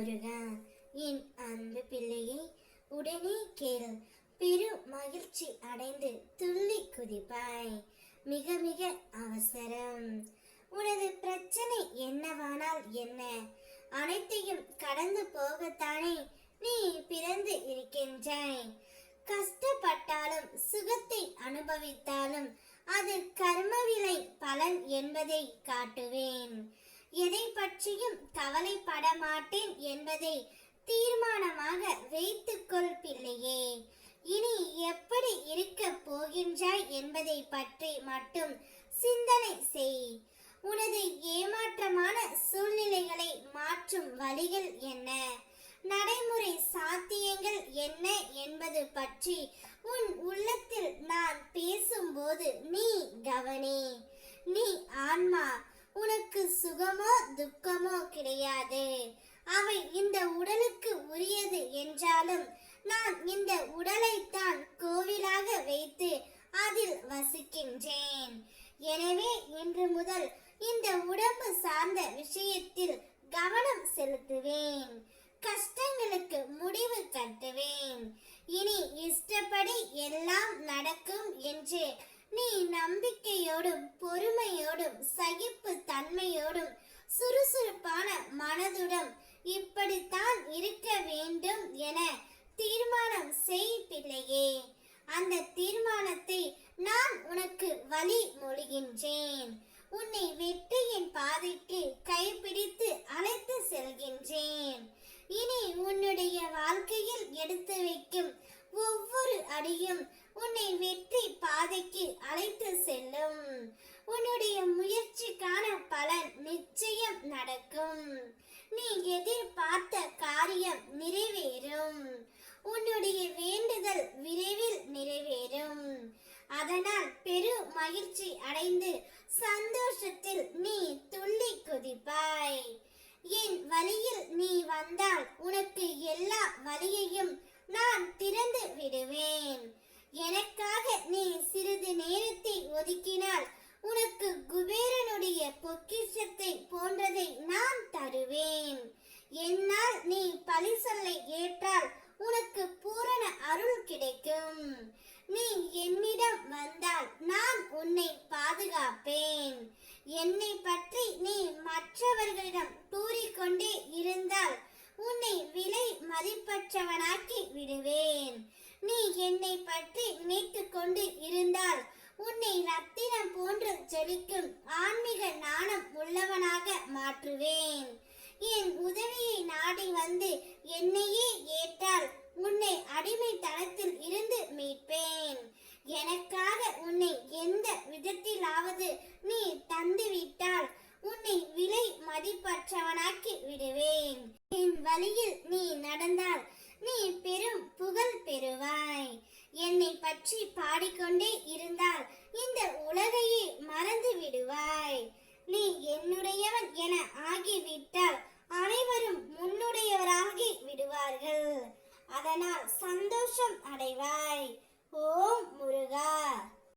முருகா என் அன்பு பிள்ளையை உடனே கேள். பெரு மகிழ்ச்சி அடைந்து துள்ளி குதிப்பாய். மிக மிக அவசரம். உனது பிரச்சனை என்னவானால் என்ன? அனைத்தையும் கடந்து போகத்தானே நீ பிறந்து இருக்கின்றாய். கஷ்டப்பட்டாலும் சுகத்தை அனுபவித்தாலும் அது கர்மவிலை பலன் என்பதை காட்டுவேன். எதை பற்றியும் கவலைப்பட மாட்டேன் என்பதை தீர்மானமாக வைத்துக்கொள் பிள்ளையே. இனி எப்படி இருக்க போகின்றாய் என்பதை பற்றி மட்டும் சிந்தனை செய். உனது ஏமாற்றமான சூழ்நிலைகளை மாற்றும் வழிகள் என்ன? நடைமுறை சாத்தியங்கள் என்ன என்பது பற்றி உன் உள்ளத்தில் நான் பேசும்போது நீ கவனி. நீ ஆன்மா உனக்கு சுகமோ துக்கமோ கிடையாது. அவை இந்த உடலுக்கு உரியது என்றாலும் நான் இந்த உடலைத்தான் கோவிலாக வைத்து அதில் வசிக்கின்றேன். எனவே இன்று முதல் இந்த உடம்பு சார்ந்த விஷயத்தில் கவனம் செலுத்துவேன். கஷ்டங்களுக்கு முடிவு கட்டுவேன். இனி இஷ்டப்படி எல்லாம் நடக்கும் என்று நீ நம்பிக்கையோடும் பொறுமையோடும் சகிப்பு தன்மையோடும் சுறுசுறுப்பான மனதுடன் இப்படித்தான் இருக்க வேண்டும் என தீர்மானம் செய் பிள்ளையே. அந்த தீர்மானத்தை நான் உனக்கு வழி மொழிகின்றேன். உன்னை வெற்றியின் பாதைக்கு கைப்பிடித்து அழைத்து செல்கின்றேன். இனி உன்னுடைய வாழ்க்கையில் எடுத்து வைக்கும் ஒவ்வொரு அடியும் உன்னை வெற்றி பாதைக்கு அழைத்து செல்லும் உன்னுடைய முயற்சிக்கான பலன் நிச்சயம் நடக்கும். நீ எதிர்பார்த்த காரியம் நிறைவேறும். உன்னுடைய வேண்டுதல் விரைவில் நிறைவேறும். அதனால் பெரு மகிழ்ச்சி அடைந்து சந்தோஷத்தில் நீ துள்ளி குதிப்பாய். என் வழியில் நீ வந்தால் உனக்கு எல்லா வழியையும் நான் திறந்து விடுவேன். எனக்காக நீ சிறிது நேரத்தை ஒதுக்கினால் உனக்கு குபேரனுடைய பொக்கிஷத்தை போன்றதை நான் தருவேன். என்னால் நீ பழி சொல்லை ஏற்றால் உனக்கு பூரண அருள் கிடைக்கும். நீ என்னிடம் வந்தால் நான் உன்னை பாதுகாப்பேன். என்னை பற்றி நீ மற்றவர்களிடம் கூறிக்கொண்டே இருந்தால் உன்னை விலை மதிப்பற்றவனாக்கி விடுவேன். நீ என்னை பற்றி நினைத்து கொண்டு இருந்தால் உன்னை ரத்தினம் போன்று ஜொலிக்கும் ஆன்மீக நாணம் உள்ளவனாக மாற்றுவேன். என் உதவியை நாடி வந்து என்னையே ஏற்றால் உன்னை அடிமைத்தனத்தில் இருந்து மீட்பேன். எனக்காக உன்னை எந்த விதத்திலாவது நீ தந்துவிட்டால் உன்னை விலை மதிப்பற்றவனாக்கி விடுவேன். என் வழியில் நீ நடந்தால் நீ பெரும் புகழ் பெறுவாய். என்னை பற்றி பாடிக்கொண்டே இருந்தால் இந்த உலகையே மறந்து விடுவாய் நீ என்னுடையவன் என ஆகிவிட்டால் அனைவரும் முன்னுடையவராகி விடுவார்கள். அதனால் சந்தோஷம் அடைவாய். ஓம் முருகா.